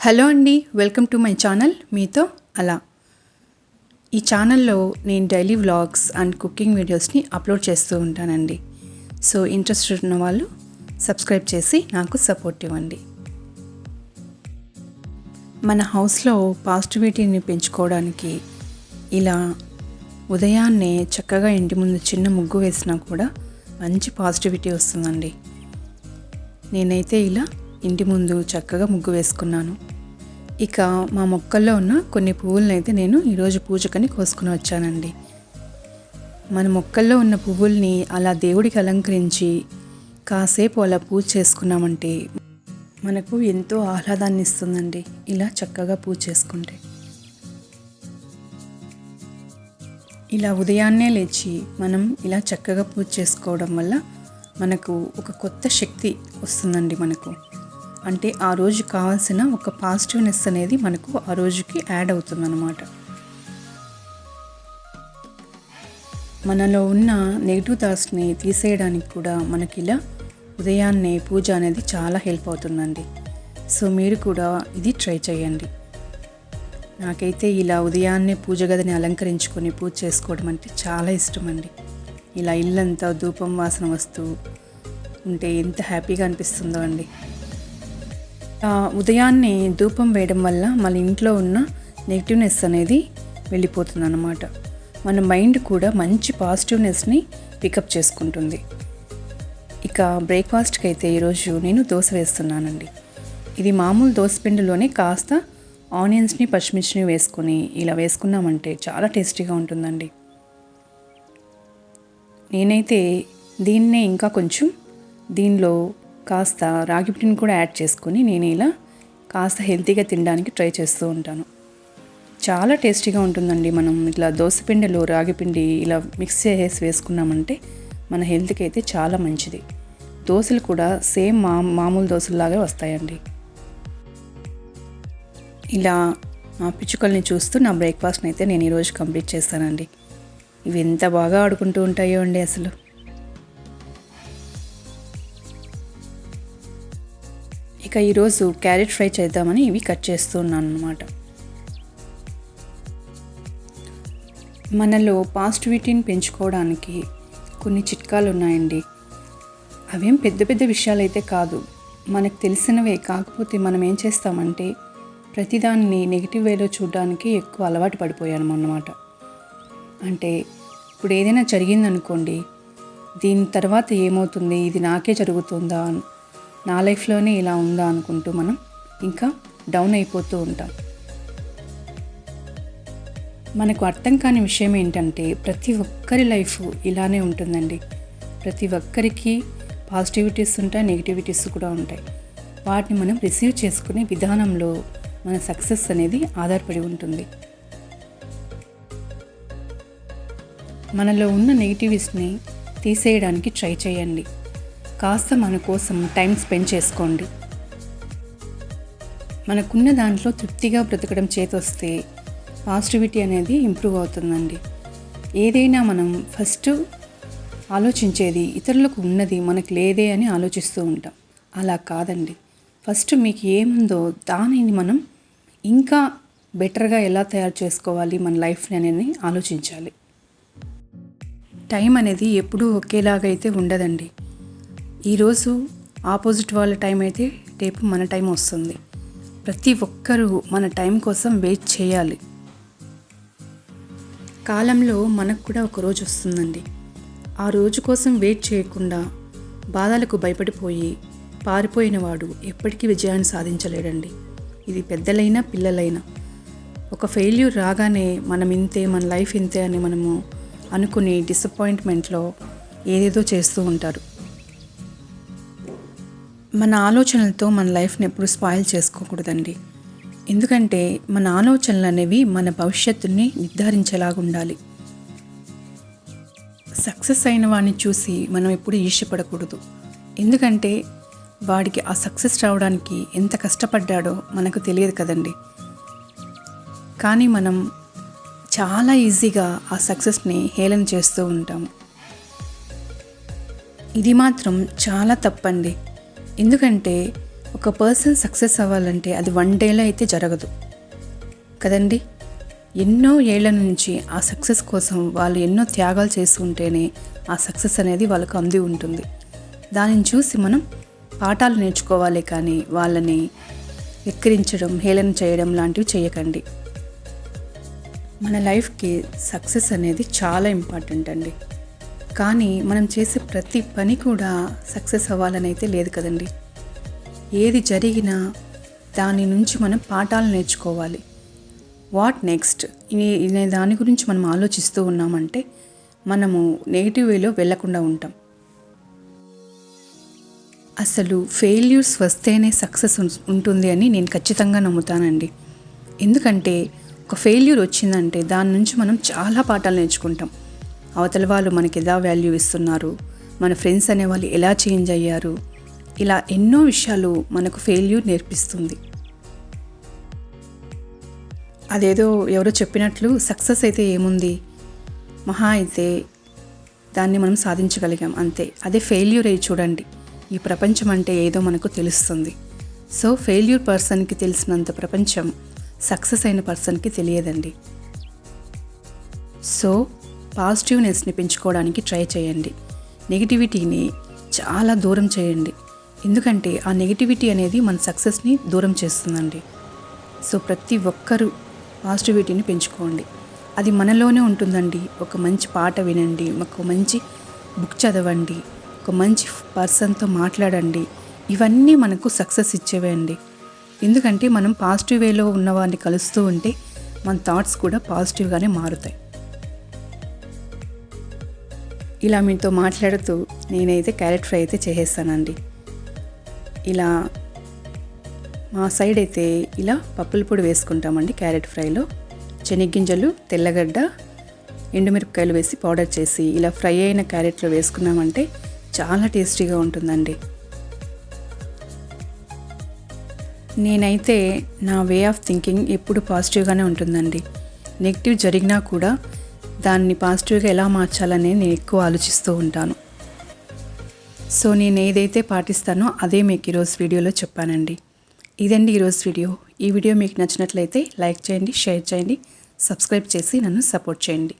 Hello అండి welcome to my channel మీతో అలా. ఈ ఛానల్లో నేను డైలీ వ్లాగ్స్ అండ్ కుకింగ్ వీడియోస్ని అప్లోడ్ చేస్తూ ఉంటానండి. సో ఇంట్రెస్టెడ్ ఉన్న వాళ్ళు సబ్స్క్రైబ్ చేసి నాకు సపోర్ట్ ఇవ్వండి. మన హౌస్లో పాజిటివిటీని పెంచుకోవడానికి ఇలా ఉదయాన్నే చక్కగా ఇంటి ముందు చిన్న ముగ్గు వేసినా కూడా మంచి పాజిటివిటీ వస్తుందండి. నేనైతే ఇలా ఇంటి ముందు చక్కగా ముగ్గు వేసుకున్నాను. ఇక మా మొక్కల్లో ఉన్న కొన్ని పువ్వులను అయితే నేను ఈరోజు పూజకని కోసుకుని వచ్చానండి. మన మొక్కల్లో ఉన్న పువ్వుల్ని అలా దేవుడికి అలంకరించి కాసేపు అలా పూజ చేసుకున్నామంటే మనకు ఎంతో ఆహ్లాదాన్ని ఇస్తుందండి ఇలా చక్కగా పూజ చేసుకుంటే. ఇలా ఉదయాన్నే లేచి మనం ఇలా చక్కగా పూజ చేసుకోవడం వల్ల మనకు ఒక కొత్త శక్తి వస్తుందండి మనకు. అంటే ఆ రోజు కావాల్సిన ఒక పాజిటివ్నెస్ అనేది మనకు ఆ రోజుకి యాడ్ అవుతుందన్నమాట. మనలో ఉన్న నెగిటివ్ థాట్స్ని తీసేయడానికి కూడా మనకి ఇలా ఉదయాన్నే పూజ అనేది చాలా హెల్ప్ అవుతుందండి. సో మీరు కూడా ఇది ట్రై చేయండి. నాకైతే ఇలా ఉదయాన్నే పూజ గదిని అలంకరించుకొని పూజ చేసుకోవడం అంటే చాలా ఇష్టం అండి ఇలా ఇల్లంతా ధూపం వాసన వస్తూ ఉంటే ఎంత హ్యాపీగా అనిపిస్తుందో అండి. ఉదయాన్నే ధూపం వేయడం వల్ల మన ఇంట్లో ఉన్న నెగిటివ్నెస్ అనేది వెళ్ళిపోతుంది అన్నమాట మన మైండ్ కూడా మంచి పాజిటివ్నెస్ని పికప్ చేసుకుంటుంది. ఇక బ్రేక్ఫాస్ట్కి అయితే ఈరోజు నేను దోశ వేస్తున్నానండి. ఇది మామూలు దోశపిండిలోనే కాస్త ఆనియన్స్ని పచ్చిమిర్చిని వేసుకొని ఇలా వేసుకున్నామంటే చాలా టేస్టీగా ఉంటుందండి. నేనైతే దీన్నే ఇంకా కొంచెం దీనిలో కాస్త రాగి పిండిని కూడా యాడ్ చేసుకొని నేను ఇలా కాస్త హెల్తీగా తినడానికి ట్రై చేస్తూ ఉంటాను. చాలా టేస్టీగా ఉంటుందండి మనం ఇట్లా దోశపిండిలో రాగి పిండి ఇలా మిక్స్ చేసేసి వేసుకున్నామంటే మన హెల్త్కి అయితే చాలా మంచిది. దోశలు కూడా సేమ్ మా మామూలు దోశల్లాగే వస్తాయండి. ఇలా మా పిచ్చుకల్ని చూస్తూ నా బ్రేక్ఫాస్ట్ని అయితే నేను ఈరోజు కంప్లీట్ చేస్తానండి. ఇవి ఎంత బాగా ఆడుకుంటూ ఉంటాయో అండి అసలు. ఇక ఈరోజు క్యారెట్ ఫ్రై చేద్దామని ఇవి కట్ చేస్తున్నాను అనమాట మనలో పాజిటివిటీని పెంచుకోవడానికి కొన్ని చిట్కాలు ఉన్నాయండి అవేం పెద్ద పెద్ద విషయాలు అయితే కాదు. మనకు తెలిసినవే కాకపోతే మనం ఏం చేస్తామంటే ప్రతిదాన్ని నెగిటివ్ వేలో చూడడానికి ఎక్కువ అలవాటు పడిపోయాను అన్నమాట అంటే ఇప్పుడు ఏదైనా జరిగిందనుకోండి దీని తర్వాత ఏమవుతుంది? ఇది నాకే జరుగుతుందా? నా లైఫ్లోనే ఇలా ఉందా అనుకుంటూ మనం ఇంకా డౌన్ అయిపోతూ ఉంటాం. మనకు అర్థం కాని విషయం ఏంటంటే ప్రతి ఒక్కరి లైఫ్ ఇలానే ఉంటుందండి. ప్రతి ఒక్కరికి పాజిటివిటీస్ ఉంటాయి నెగిటివిటీస్ కూడా ఉంటాయి. వాటిని మనం రిసీవ్ చేసుకునే విధానంలో మన సక్సెస్ అనేది ఆధారపడి ఉంటుంది. మనలో ఉన్న నెగిటివిస్ని తీసేయడానికి ట్రై చేయండి. కాస్త మన కోసం టైం స్పెండ్ చేసుకోండి. మనకున్న దాంట్లో తృప్తిగా బ్రతకడం చేతొస్తే పాజిటివిటీ అనేది ఇంప్రూవ్ అవుతుందండి. ఏదైనా మనం ఫస్ట్ ఆలోచించేది ఇతరులకు ఉన్నది మనకు లేదే అని ఆలోచిస్తూ ఉంటాం. అలా కాదండి. ఫస్ట్ మీకు ఏముందో దానిని మనం ఇంకా బెటర్గా ఎలా తయారు చేసుకోవాలి మన లైఫ్ని అనేది ఆలోచించాలి. టైం అనేది ఎప్పుడూ ఒకేలాగైతే ఉండదండి. ఈరోజు ఆపోజిట్ వాళ్ళ టైం అయితే రేపు మన టైం వస్తుంది. ప్రతి ఒక్కరూ మన టైం కోసం వెయిట్ చేయాలి. కాలంలో మనకు కూడా ఒక రోజు వస్తుందండి. ఆ రోజు కోసం వెయిట్ చేయకుండా బాధలకు భయపడిపోయి పారిపోయిన వాడు ఎప్పటికీ విజయాన్ని సాధించలేడండి. ఇది పెద్దలైనా పిల్లలైనా. ఒక ఫెయిల్యూర్ రాగానే మనం ఇంతే మన లైఫ్ ఇంతే అని మనము అనుకుని డిసప్పాయింట్మెంట్లో ఏదేదో చేస్తూ ఉంటారు. మన ఆలోచనలతో మన లైఫ్ని ఎప్పుడు స్పాయిల్ చేసుకోకూడదండి. ఎందుకంటే మన ఆలోచనలు అనేవి మన భవిష్యత్తుని నిర్ధారించేలాగా ఉండాలి. సక్సెస్ అయిన వాడిని చూసి మనం ఎప్పుడు ఈర్ష్యపడకూడదు. ఎందుకంటే వాడికి ఆ సక్సెస్ రావడానికి ఎంత కష్టపడ్డాడో మనకు తెలియదు కదండి. కానీ మనం చాలా ఈజీగా ఆ సక్సెస్ని హేళన చేస్తూ ఉంటాము. ఇది మాత్రం చాలా తప్పండి. ఎందుకంటే ఒక పర్సన్ సక్సెస్ అవ్వాలంటే అది వన్ డేలో అయితే జరగదు. కదండి? ఎన్నో ఏళ్ళ నుంచి ఆ సక్సెస్ కోసం వాళ్ళు ఎన్నో త్యాగాలు చేస్తుంటేనే ఆ సక్సెస్ అనేది వాళ్ళకు అంది ఉంటుంది. దానిని చూసి మనం పాఠాలు నేర్చుకోవాలి కానీ వాళ్ళని ఎక్కిరించడం హేళన చేయడం లాంటివి చేయకండి. మన లైఫ్కి సక్సెస్ అనేది చాలా ఇంపార్టెంట్ అండి. కానీ మనం చేసే ప్రతి పని కూడా సక్సెస్ అవ్వాలని అయితే లేదు కదండి. ఏది జరిగినా దాని నుంచి మనం పాఠాలు నేర్చుకోవాలి. What next? ఇనే దాని గురించి మనం ఆలోచిస్తూ ఉన్నామంటే మనము నెగిటివ్ వేలో వెళ్ళకుండా ఉంటాం. అసలు ఫెయిల్యూర్స్ వస్తేనే సక్సెస్ ఉంటుంది అని నేను ఖచ్చితంగా నమ్ముతానండి. ఎందుకంటే ఒక ఫెయిల్యూర్ వచ్చిందంటే దాని నుంచి మనం చాలా పాఠాలు నేర్చుకుంటాం. అవతల వాళ్ళు మనకి ఎలా వాల్యూ ఇస్తున్నారు? మన ఫ్రెండ్స్ అనేవాళ్ళు ఎలా చేంజ్ అయ్యారు? ఇలా ఎన్నో విషయాలు మనకు ఫెయిల్యూర్ నేర్పిస్తుంది. అదేదో ఎవరో చెప్పినట్లు సక్సెస్ అయితే ఏముంది? మహా అయితే దాన్ని మనం సాధించగలిగాం అంతే. అదే ఫెయిల్యూర్ అయ్యి చూడండి. ఈ ప్రపంచం అంటే ఏదో మనకు తెలుస్తుంది. సో ఫెయిల్యూర్ పర్సన్కి తెలిసినంత ప్రపంచం సక్సెస్ అయిన పర్సన్కి తెలియదండి. సో పాజిటివ్నెస్ని పెంచుకోవడానికి ట్రై చేయండి. నెగిటివిటీని చాలా దూరం చేయండి. ఎందుకంటే ఆ నెగిటివిటీ అనేది మన సక్సెస్ని దూరం చేస్తుందండి. సో ప్రతి ఒక్కరూ పాజిటివిటీని పెంచుకోండి. అది మనలోనే ఉంటుందండి. ఒక మంచి పాట వినండి. ఒక మంచి బుక్ చదవండి. ఒక మంచి పర్సన్తో మాట్లాడండి. ఇవన్నీ మనకు సక్సెస్ ఇచ్చేవే అండి. ఎందుకంటే మనం పాజిటివ్ వేలో ఉన్న వారిని కలుస్తూ ఉంటే మన థాట్స్ కూడా పాజిటివ్గానే మారుతాయి. ఇలా మీతో మాట్లాడుతూ నేనైతే క్యారెట్ ఫ్రై అయితే చేసేస్తానండి. ఇలా మా సైడ్ అయితే ఇలా పప్పుల పొడి వేసుకుంటామండి క్యారెట్ ఫ్రైలో. శనగ్గింజలు తెల్లగడ్డ ఎండుమిరపకాయలు వేసి పౌడర్ చేసి ఇలా ఫ్రై అయిన క్యారెట్లో వేసుకున్నామంటే చాలా టేస్టీగా ఉంటుందండి. నేనైతే నా వే ఆఫ్ థింకింగ్ ఎప్పుడు పాజిటివ్గానే ఉంటుందండి. నెగిటివ్ జరిగినా కూడా దాన్ని పాజిటివ్గా ఎలా మార్చాలని నేను ఎక్కువ ఆలోచిస్తూ ఉంటాను. సో నేను ఏదైతే పాటిస్తానో అదే మీకు ఈరోజు వీడియోలో చెప్పానండి. ఇదండి ఈరోజు వీడియో. ఈ వీడియో మీకు నచ్చినట్లయితే లైక్ చేయండి షేర్ చేయండి సబ్స్క్రైబ్ చేసి నన్ను సపోర్ట్ చేయండి.